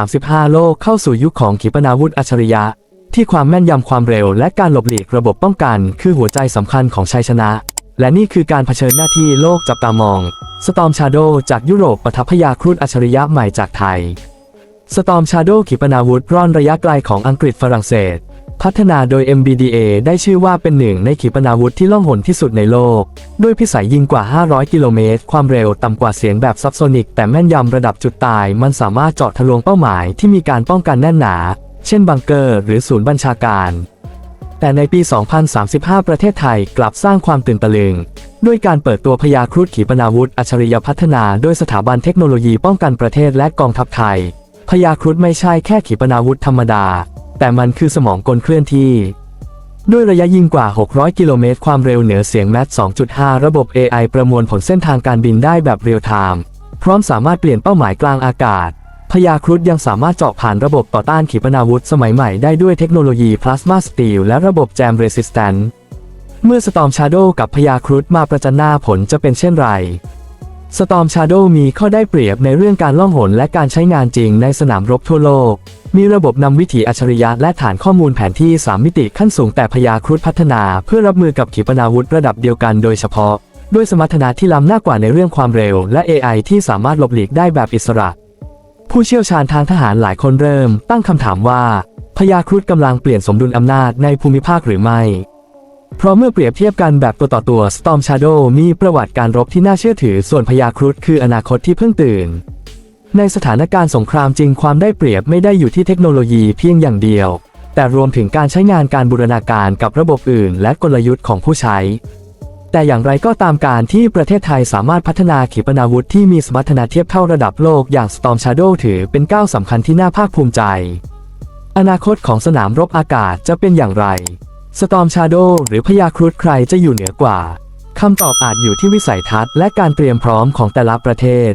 2035 โลกเข้าสู่ยุคของขีปนาวุธอัจฉริยะ ที่ความแม่นยำความเร็วและการหลบหลีกระบบป้องกัน คือหัวใจสำคัญของชัยชนะ และนี่คือการเผชิญหน้าที่โลกจับตามองสตอมชาโดจากยุโรปปะทัพยาครุฑอัจฉริยะใหม่จากไทยสตอมชาโดขีปนาวุธร่อนระยะไกลของอังกฤษฝรั่งเศส พัฒนาโดย MBDA ได้ชื่อว่าเป็นหนึ่งในขีปนาวุธที่ล่องหนที่สุดในโลก ด้วยพิสัยยิงกว่า 500 กิโลเมตร ความเร็วต่ำกว่าเสียงแบบซับโซนิก แต่แม่นยำระดับจุดตาย มันสามารถเจาะทะลวงเป้าหมายที่มีการป้องกันแน่นหนา เช่นบังเกอร์ หรือศูนย์บัญชาการ แต่ในปี 2035 ประเทศไทยกลับสร้างความตื่นตะลึง ด้วยการเปิดตัวพยาครุฑขีปนาวุธอัจฉริยพัฒนา โดยสถาบันเทคโนโลยีป้องกันประเทศและกองทัพไทยพยาครุฑไม่ใช่แค่ขีปนาวุธธรรมดา แต่มันคือสมองกลเคลื่อนที่ ด้วยระยะยิงกว่า 600 กิโลเมตร ความเร็วเหนือเสียงแมท2.5 ระบบ AI ประมวลผลเส้นทางการบินได้แบบเรียลไทม์พร้อมสามารถเปลี่ยนเป้าหมายกลางอากาศพยาครุฑยังสามารถเจาะผ่านระบบต่อต้านขีปนาวุธสมัยใหม่ได้ด้วยเทคโนโลยีพลาสมาสตีลและระบบแจมเรสิสแตนเมื่อ Storm Shadow กับพยาครุฑมาประจันหน้าผลจะเป็นเช่นไร Storm Shadow มีข้อได้เปรียบในเรื่องการล่องหนและการใช้งานจริงในสนามรบทั่วโลก มีระบบนำวิถีอัจฉริยะและฐานข้อมูลแผนที่ 3 มิติขั้นสูงแต่พยาครุฑพัฒนาเพื่อรับมือกับขีปนาวุธระดับเดียวกันโดยเฉพาะ ด้วยสมรรถนะที่ล้ำหน้ากว่าในเรื่องความเร็ว และ AI ที่สามารถหลบหลีกได้แบบอิสระ ผู้เชี่ยวชาญทางทหารหลายคนเริ่ม ตั้งคำถามว่าพยาครุฑกำลังเปลี่ยนสมดุลอำนาจในภูมิภาคหรือไม่ เพราะเมื่อเปรียบเทียบกันแบบตัวต่อตัว Storm Shadow มีประวัติการรบที่น่าเชื่อถือ ส่วนพยาครุฑคืออนาคตที่เพิ่งตื่น ในสถานการณ์สงครามจริงความได้เปรียบไม่ได้อยู่ที่เทคโนโลยีเพียงอย่างเดียว แต่รวมถึงการใช้งานการบูรณาการกับระบบอื่น และกลยุทธ์ของผู้ใช้ แต่อย่างไรก็ตามการที่ประเทศไทยสามารถพัฒนาขีปนาวุธที่มีสมรรถนะเทียบเท่าระดับโลกอย่าง Storm Shadow ถือเป็นก้าวสำคัญที่น่าภาคภูมิใจ อนาคตของสนามรบอากาศจะเป็นอย่างไร สตอมชาร์โดหรือพยาครุฑใครจะอยู่เหนือกว่า คำตอบอาจอยู่ที่วิสัยทัศน์และการเตรียมพร้อมของแต่ละประเทศ